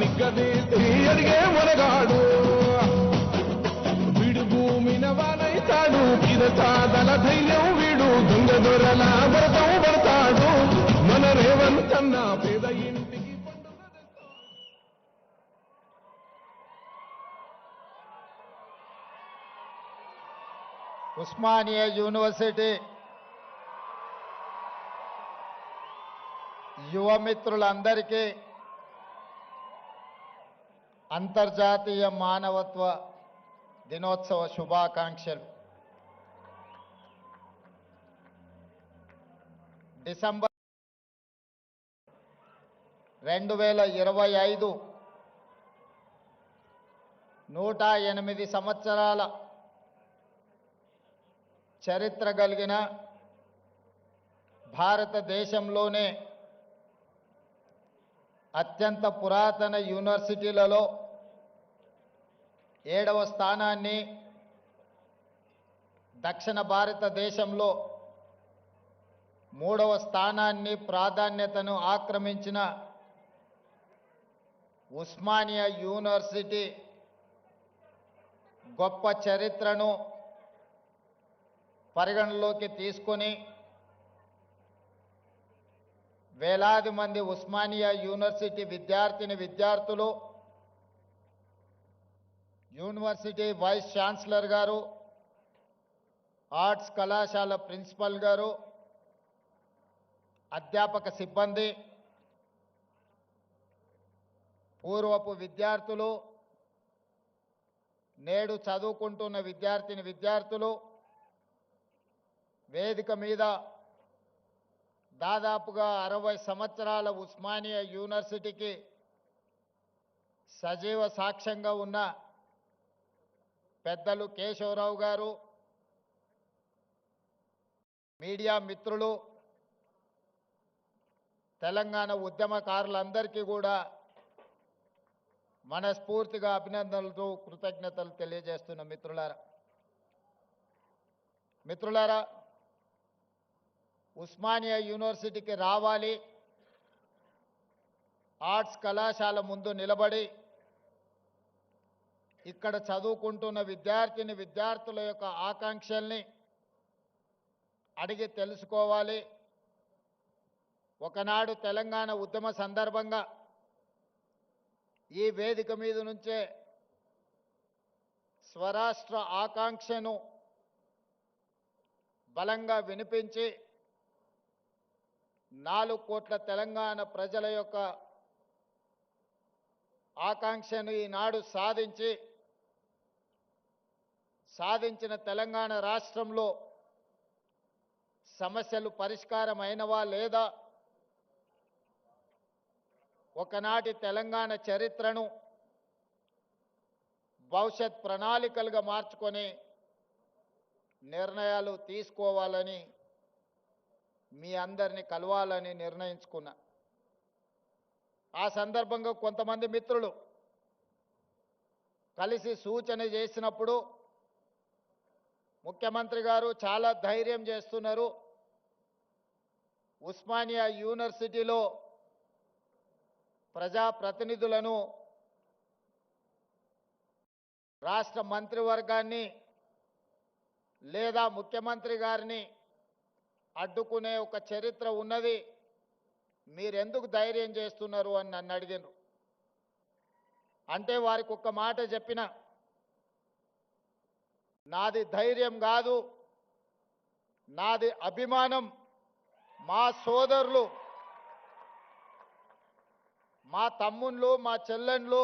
నిగ్గదీసి అడిగే మునగాడు వీడు భూమిన వానైతాడు కిరచాదల ధైర్యం వీడు దొంగ దొరల వ్రతం పడతాడు. మన రేవంత్ పేద ఇంటికి ఉస్మానియా యూనివర్సిటీ. యువమిత్రులందరికీ అంతర్జాతీయ మానవత్వ దినోత్సవ శుభాకాంక్షలు. డిసెంబర్ రెండు వేల ఇరవై ఐదు నూట ఎనిమిది సంవత్సరాల చరిత్ర కలిగిన భారతదేశంలోనే అత్యంత పురాతన యూనివర్సిటీలలో ఏడవ స్థానాన్ని దక్షిణ భారతదేశంలో మూడవ స్థానాన్ని ప్రాధాన్యతను ఆక్రమించిన ఉస్మానియా యూనివర్సిటీ గొప్ప చరిత్రను పరిగణలోకి తీసుకొని వేలాది మంది ఉస్మానియా యూనివర్సిటీ విద్యార్థిని విద్యార్థులు యూనివర్సిటీ వైస్ ఛాన్సలర్ గారు ఆర్ట్స్ కళాశాల ప్రిన్సిపల్ గారు అధ్యాపక సిబ్బంది పూర్వపు విద్యార్థులు నేడు చదువుకుంటున్న విద్యార్థిని విద్యార్థులు వేదిక మీద దాదాపుగా అరవై సంవత్సరాల ఉస్మానియా యూనివర్సిటీకి సజీవ సాక్ష్యంగా ఉన్న పెద్దలు కేశవరావు గారు మీడియా మిత్రులు తెలంగాణ ఉద్యమకారులందరికీ కూడా మనస్ఫూర్తిగా అభినందనలతో కృతజ్ఞతలు తెలియజేస్తున్న మిత్రులారా. మిత్రులారా ఉస్మానియా యూనివర్సిటీకి రావాలి. ఆర్ట్స్ కళాశాల ముందు నిలబడి ఇక్కడ చదువుకుంటున్న విద్యార్థిని విద్యార్థుల యొక్క ఆకాంక్షల్ని అడిగి తెలుసుకోవాలి. ఒకనాడు తెలంగాణ ఉద్యమ సందర్భంగా ఈ వేదిక మీద నుంచే స్వరాష్ట్ర ఆకాంక్షను బలంగా వినిపించి నాలుగు కోట్ల తెలంగాణ ప్రజల యొక్క ఆకాంక్షను ఈనాడు సాధించి సాధించిన తెలంగాణ రాష్ట్రంలో సమస్యలు పరిష్కారం అయినవా లేదా? ఒకనాటి తెలంగాణ చరిత్రను భవిష్యత్ ప్రణాళికలుగా మార్చుకొని నిర్ణయాలు తీసుకోవాలని మీ అందరిని కలవాలని నిర్ణయించుకున్నా. ఆ సందర్భంగా కొంతమంది మిత్రులు కలిసి సూచన చేసినప్పుడు ముఖ్యమంత్రి గారు చాలా ధైర్యం చేస్తున్నారు. ఉస్మానియా యూనివర్సిటీలో ప్రజాప్రతినిధులను రాష్ట్ర మంత్రివర్గాన్ని లేదా ముఖ్యమంత్రి గారిని అడ్డుకునే ఒక చరిత్ర ఉన్నది. మీరెందుకు ధైర్యం చేస్తున్నారు అని నన్ను అడిగాను అంటే వారికి ఒక్క మాట చెప్పిన నాది ధైర్యం కాదు నాది అభిమానం. మా సోదరులు మా తమ్ముళ్ళు మా చెల్లెండ్లు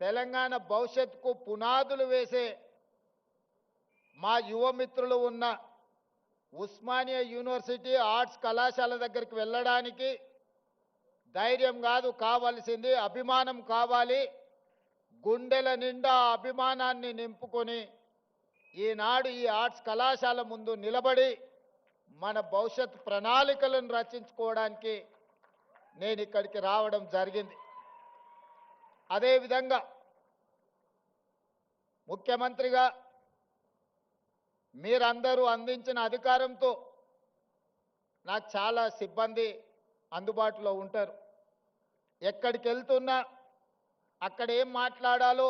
తెలంగాణ భవిష్యత్తుకు పునాదులు వేసే మా యువమిత్రులు ఉన్న ఉస్మానియా యూనివర్సిటీ ఆర్ట్స్ కళాశాల దగ్గరికి వెళ్ళడానికి ధైర్యం కాదు కావాల్సింది అభిమానం కావాలి. గుండెల నిండా అభిమానాన్ని నింపుకొని ఈనాడు ఈ ఆర్ట్స్ కళాశాల ముందు నిలబడి మన భవిష్యత్ ప్రణాళికలను రచించుకోవడానికి నేను ఇక్కడికి రావడం జరిగింది. అదేవిధంగా ముఖ్యమంత్రిగా మీరందరూ అందించిన అధికారంతో నాకు చాలా సిబ్బంది అందుబాటులో ఉంటారు. ఎక్కడికి వెళ్తున్నా అక్కడ ఏం మాట్లాడాలో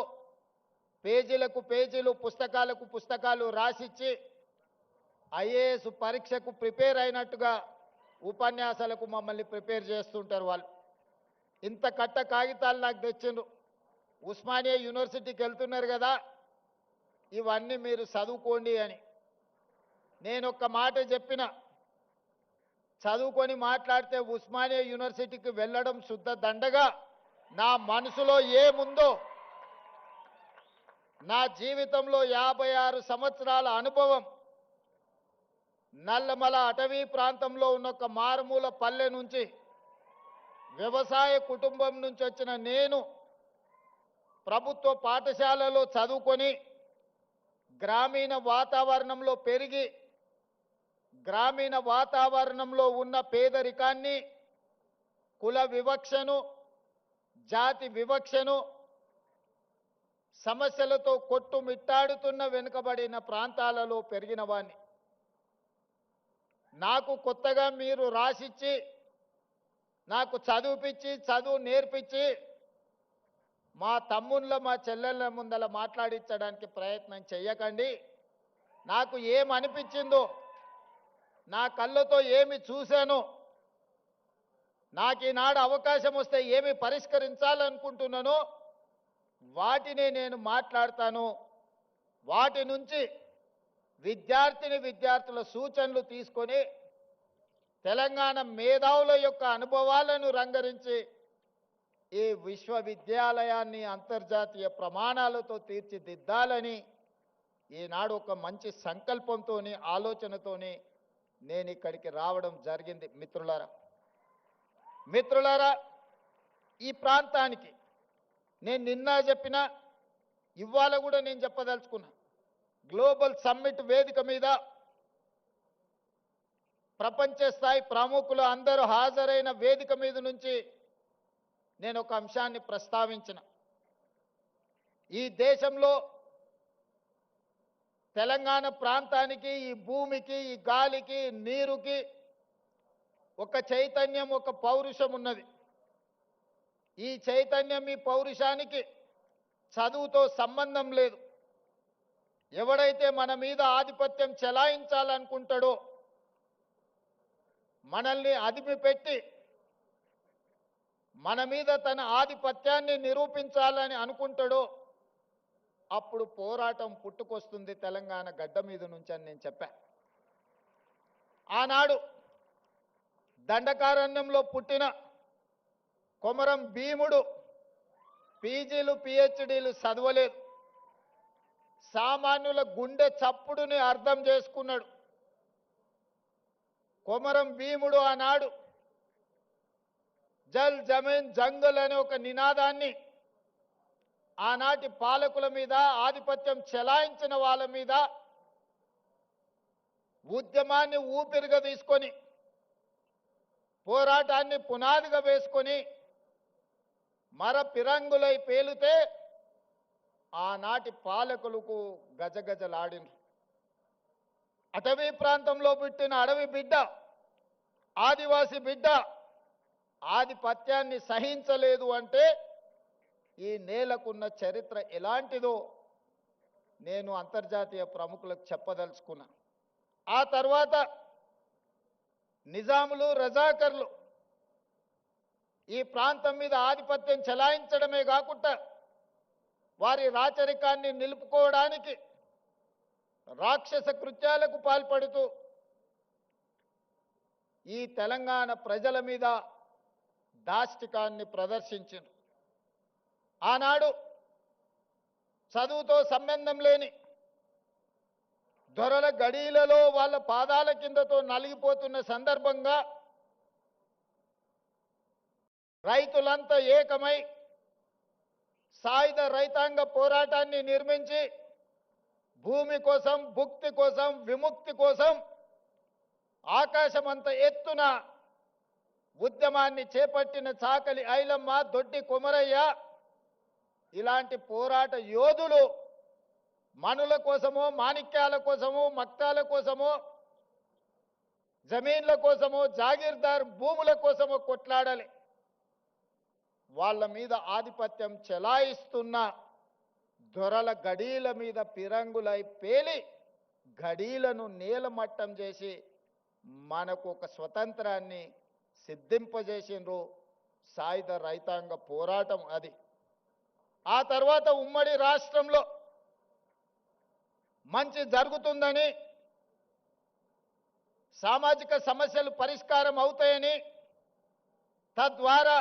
పేజీలకు పేజీలు పుస్తకాలకు పుస్తకాలు రాసిచ్చి ఐఏఎస్ పరీక్షకు ప్రిపేర్ అయినట్టుగా ఉపన్యాసాలకు మమ్మల్ని ప్రిపేర్ చేస్తుంటారు వాళ్ళు. ఇంత కట్ట కాగితాలు నాకు తెచ్చిండ్రు. ఉస్మానియా యూనివర్సిటీకి వెళ్తున్నారు కదా ఇవన్నీ మీరు చదువుకోండి అని. నేను ఒక్క మాట చెప్పిన చదువుకొని మాట్లాడితే ఉస్మానియా యూనివర్సిటీకి వెళ్ళడం శుద్ధ దండగా నా మనసులో ఏముందో నా జీవితంలో యాభై ఆరు సంవత్సరాల అనుభవం నల్లమల అటవీ ప్రాంతంలో ఉన్న ఒక మారుమూల పల్లె నుంచి వ్యవసాయ కుటుంబం నుంచి వచ్చిన నేను ప్రభుత్వ పాఠశాలలో చదువుకొని గ్రామీణ వాతావరణంలో పెరిగి గ్రామీణ వాతావరణంలో ఉన్న పేదరికాన్ని కుల వివక్షను జాతి వివక్షను సమస్యలతో కొట్టుమిట్టాడుతున్న వెనుకబడిన ప్రాంతాలలో పెరిగిన వాణ్ణి. నాకు కొత్తగా మీరు రాసిచ్చి నాకు చదువుపిచ్చి చదువు నేర్పించి మా తమ్ముళ్ళ మా చెల్లెళ్ళ ముందల మాట్లాడించడానికి ప్రయత్నం చెయ్యకండి. నాకు ఏమనిపించిందో నా కళ్ళతో ఏమి చూశానో నాకు ఈనాడు అవకాశం వస్తే ఏమి పరిష్కరించాలనుకుంటున్నానో వాటిని నేను మాట్లాడతాను. వాటి నుంచి విద్యార్థిని విద్యార్థుల సూచనలు తీసుకొని తెలంగాణ మేధావుల యొక్క అనుభవాలను రంగరించి ఈ విశ్వవిద్యాలయాన్ని అంతర్జాతీయ ప్రమాణాలతో తీర్చిదిద్దాలని ఈనాడు ఒక మంచి సంకల్పంతోని ఆలోచనతోని నేను ఇక్కడికి రావడం జరిగింది. మిత్రులారా మిత్రులారా ఈ ప్రాంతానికి నేను నిన్న చెప్పిన ఇవాళ కూడా నేను చెప్పదలుచుకున్నా గ్లోబల్ సమ్మిట్ వేదిక మీద ప్రపంచ స్థాయి ప్రముఖులు అందరూ హాజరైన వేదిక మీద నుంచి నేను ఒక అంశాన్ని ప్రస్తావించిన. ఈ దేశంలో తెలంగాణ ప్రాంతానికి ఈ భూమికి ఈ గాలికి నీరుకి ఒక చైతన్యం ఒక పౌరుషం ఉన్నది. ఈ చైతన్యం ఈ పౌరుషానికి చదువుతో సంబంధం లేదు. ఎవడైతే మన మీద ఆధిపత్యం చెలాయించాలనుకుంటాడో మనల్ని అదిమి పెట్టి మన మీద తన ఆధిపత్యాన్ని నిరూపించాలని అనుకుంటాడో అప్పుడు పోరాటం పుట్టుకొస్తుంది తెలంగాణ గడ్డ మీద నుంచి అని నేను చెప్పా. ఆనాడు దండకారణ్యంలో పుట్టిన కొమరం భీముడు పీజీలు పిహెచ్డీలు చదవలేదు. సామాన్యుల గుండె చప్పుడుని అర్థం చేసుకున్నాడు. కొమరం భీముడు ఆనాడు జల్ జమీన్ జంగల్ అనే ఒక నినాదాన్ని ఆనాటి పాలకుల మీద ఆధిపత్యం చెలాయించిన వాళ్ళ మీద ఉద్యమాన్ని ఊపిరిగా తీసుకొని పోరాటాన్ని పునాదిగా వేసుకొని మర పిరంగులై పేలితే ఆనాటి పాలకులకు గజగజలాడినరు. అటవీ ప్రాంతంలో పుట్టిన అడవి బిడ్డ ఆదివాసి బిడ్డ ఆధిపత్యాన్ని సహించలేదు అంటే ఈ నేలకున్న చరిత్ర ఎలాంటిదో నేను అంతర్జాతీయ ప్రముఖులకు చెప్పదలుచుకున్నా. ఆ తర్వాత నిజాములు రజాకర్లు ఈ ప్రాంతం మీద ఆధిపత్యం చెలాయించడమే కాకుండా వారి రాచరికాన్ని నిలుపుకోవడానికి రాక్షస కృత్యాలకు పాల్పడుతూ ఈ తెలంగాణ ప్రజల మీద దాష్టికాన్ని ప్రదర్శించింది ఆనాడు చదువుతో సంబంధం లేని దొరల గడీలలో వాళ్ళ పాదాల కిందతో నలిగిపోతున్న సందర్భంగా రైతులంతా ఏకమై సాయుధ రైతాంగ పోరాటాన్ని నిర్మించి భూమి కోసం భుక్తి కోసం విముక్తి కోసం ఆకాశమంత ఎత్తున ఉద్యమాన్ని చేపట్టిన చాకలి ఐలమ్మ దొడ్డి కొమరయ్య ఇలాంటి పోరాట యోధులు మనుల కోసమో మాణిక్యాల కోసమో మక్తాల కోసమో జమీన్ల కోసమో జాగీర్దార్ భూముల కోసమో కొట్లాడాలి. వాళ్ళ మీద ఆధిపత్యం చెలాయిస్తున్న దొరల గడీల మీద పిరంగులై పేలి గడీలను నేలమట్టం చేసి మనకు ఒక స్వతంత్రాన్ని సిద్ధింపజేసిండ్రు సాయుధ రైతాంగ పోరాటం అది. ఆ తర్వాత ఉమ్మడి రాష్ట్రంలో మంచి జరుగుతుందని సామాజిక సమస్యలు పరిష్కారం అవుతాయని తద్వారా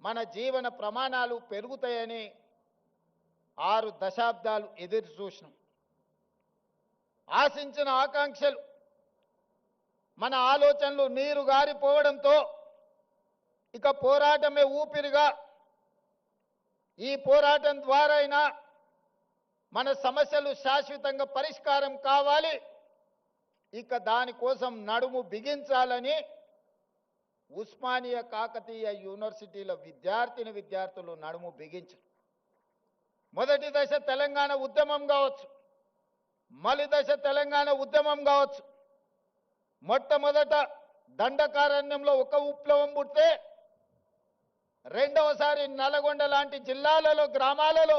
మన జీవన ప్రమాణాలు పెరుగుతాయని ఆరు దశాబ్దాలు ఎదురు చూసినాం. ఆశించిన ఆకాంక్షలు మన ఆలోచనలు నీరు గారిపోవడంతో ఇక పోరాటమే ఊపిరిగా ఈ పోరాటం ద్వారా అయినా మన సమస్యలు శాశ్వతంగా పరిష్కారం కావాలి. ఇక దానికోసం నడుము బిగించాలని ఉస్మానియా కాకతీయ యూనివర్సిటీల విద్యార్థిని విద్యార్థులు నడుము బిగించరు. మొదటి దశ తెలంగాణ ఉద్యమం కావచ్చు. మలి దశ తెలంగాణ ఉద్యమం కావచ్చు. మొట్టమొదట దండకారణ్యంలో ఒక విప్లవం పుడితే రెండవసారి నల్గొండ లాంటి జిల్లాలలో గ్రామాలలో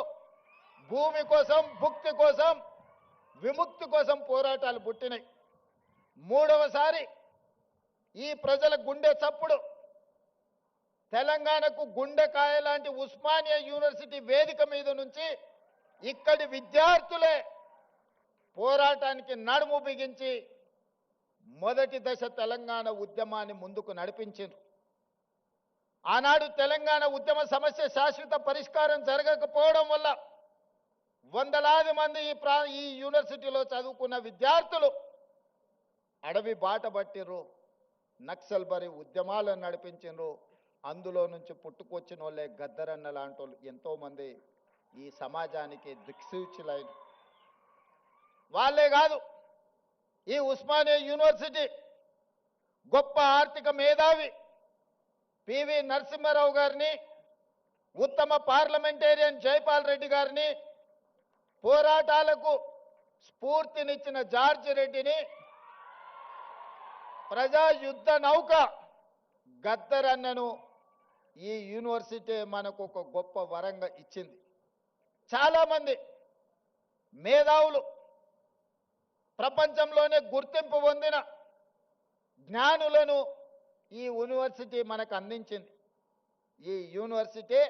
భూమి కోసం భుక్తి కోసం విముక్తి కోసం పోరాటాలు పుట్టినాయి. మూడవసారి ఈ ప్రజల గుండె చప్పుడు. తెలంగాణకు గుండెకాయ లాంటి ఉస్మానియా యూనివర్సిటీ వేదిక మీద నుంచి ఇక్కడి విద్యార్థులే పోరాటానికి నడుము బిగించి మొదటి దశ తెలంగాణ ఉద్యమాన్ని ముందుకు నడిపించారు ఆనాడు తెలంగాణ ఉద్యమ సమస్య శాశ్వత పరిష్కారం జరగకపోవడం వల్ల వందలాది మంది ఈ ప్రా ఈ యూనివర్సిటీలో చదువుకున్న విద్యార్థులు అడవి బాట పట్టిర్రు నక్సల్ బరి ఉద్యమాలను నడిపించిండ్రు అందులో నుంచి పుట్టుకొచ్చిన వాళ్ళే గద్దరన్న లాంటి వాళ్ళు ఎంతోమంది ఈ సమాజానికి దిక్సూచులైన. వాళ్ళే కాదు ఈ ఉస్మానియా యూనివర్సిటీ గొప్ప ఆర్థిక మేధావి పివి నరసింహారావు గారిని ఉత్తమ పార్లమెంటేరియన్ జైపాల్ రెడ్డి గారిని పోరాటాలకు స్ఫూర్తినిచ్చిన జార్జ్ రెడ్డిని ప్రజా యుద్ధ నౌక గద్దరన్నను ఈ యూనివర్సిటీ మనకు ఒక గొప్ప వరంగా ఇచ్చింది. చాలామంది మేధావులు ప్రపంచంలోనే గుర్తింపు పొందిన జ్ఞానులను ఈ యూనివర్సిటీ మనకు అందించింది. ఈ యూనివర్సిటీ